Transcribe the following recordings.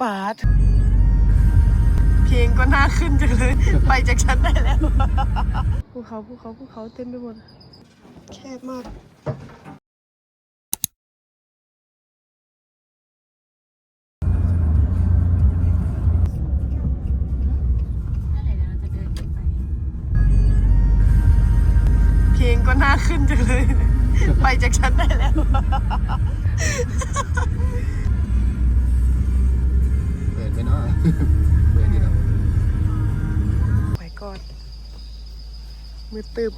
ปาดเพลงก็น่าขึ้นจังเลย ไปจากฉันได้แล้วภูเขาภูเขาภูเขาเต็มไปหมด แคบมากเพลงก็น่าขึ้นจังเลย ไปจากฉันได้แล้ว เปิดไปเนาะ เปิดดีแล้วไปก่อนมืดตึบ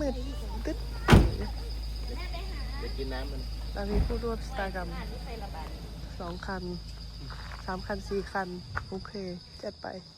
มืดตึ๊ดเดี๋ยวกินน้ำมันตอนนี้ผู้ร่วมสตาร์กรรมสองคันสามคันสี่คัน โอเค จัดไปไป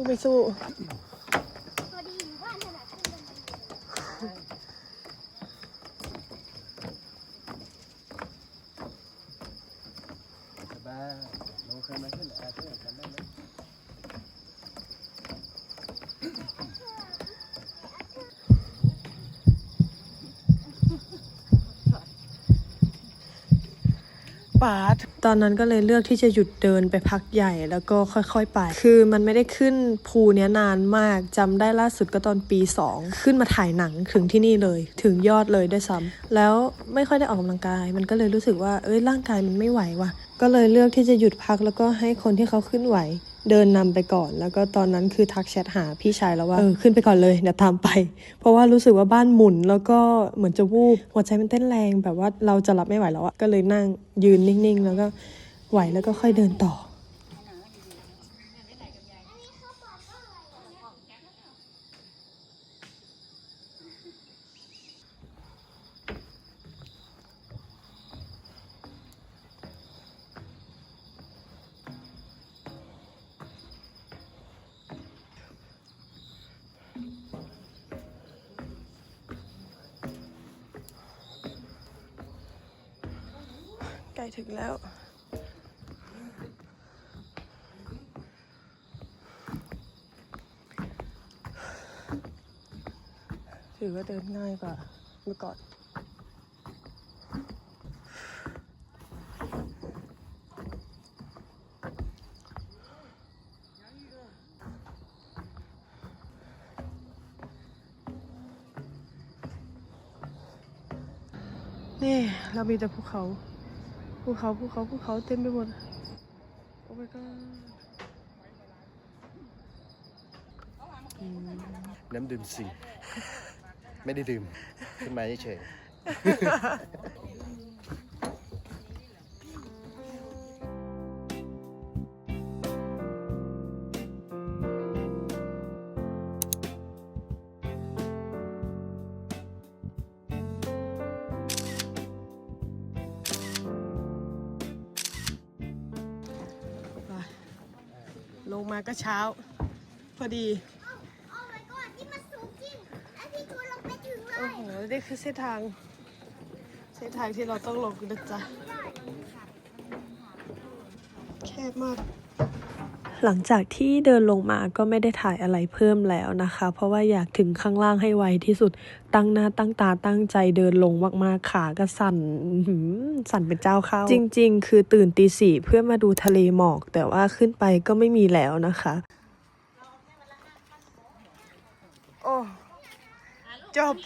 สู้ไม่สู้พอดีอยู่บ้านถนัดขึ้นบันไดสบาลงเคยมาขึ้นอาเพื่อนกันได้ไหม ปาดตอนนั้นก็เลยเลือกที่จะหยุดเดินไปพักใหญ่แล้วก็ค่อยๆไป คือมันไม่ได้ขึ้นภูเนี้ยนานมากจำได้ล่าสุดก็ตอนปี 2 ขึ้นมาถ่ายหนังถึงที่นี่เลย ถึงยอดเลยด้วยซ้ำแล้วไม่ค่อยได้ออกกำลังกาย มันก็เลยรู้สึกว่าเอ้ยร่างกายมันไม่ไหวว่ะ ก็เลยเลือกที่จะหยุดพักแล้วก็ให้คนที่เขาขึ้นไหว เดินนำไปก่อน แล้วก็ตอนนั้นคือทักแชทหาพี่ชายแล้วว่าเออขึ้นไปก่อนเลยเดี๋ยวตามไป เพราะว่ารู้สึกว่าบ้านหมุนแล้วก็เหมือนจะวูบหัวใจมันเต้นแรงแบบว่าเราจะรับไม่ไหวแล้วอะก็เลยนั่งยืนนิ่งๆ แล้วก็ไหวแล้วก็ค่อยเดินต่อ ถึงแล้ว ถือว่าเดินง่ายกว่าเมื่อก่อนนี่เรามีแต่ภูเขา ภูเขาภูเขาภูเขาเต็มไปหมด โอ้ my god น้ำดื่มสิงไม่ได้ดื่ม ขึ้นมาเฉย ลงมาก็เช้า พอดีโอ้ my god นี่มันสูงจริงไอพี่ทูลงไปถึงเลโอ้ยโหนี่คือเส้นทาง เส้นทางที่เราต้องลงนะจ๊ะแคบมาก หลังจากที่เดินลงมาก็ไม่ได้ถ่ายอะไรเพิ่มแล้วนะคะ เพราะว่าอยากถึงข้างล่างให้ไวที่สุด ตั้งหน้าตั้งตาตั้งใจเดินลงมากๆ ขาก็สั่นสั่นเป็นเจ้าเข้า จริง ๆ คือตื่นตีสี่เพื่อมาดูทะเลหมอก แต่ว่าขึ้นไปก็ไม่มีแล้วนะคะ โอ้จบ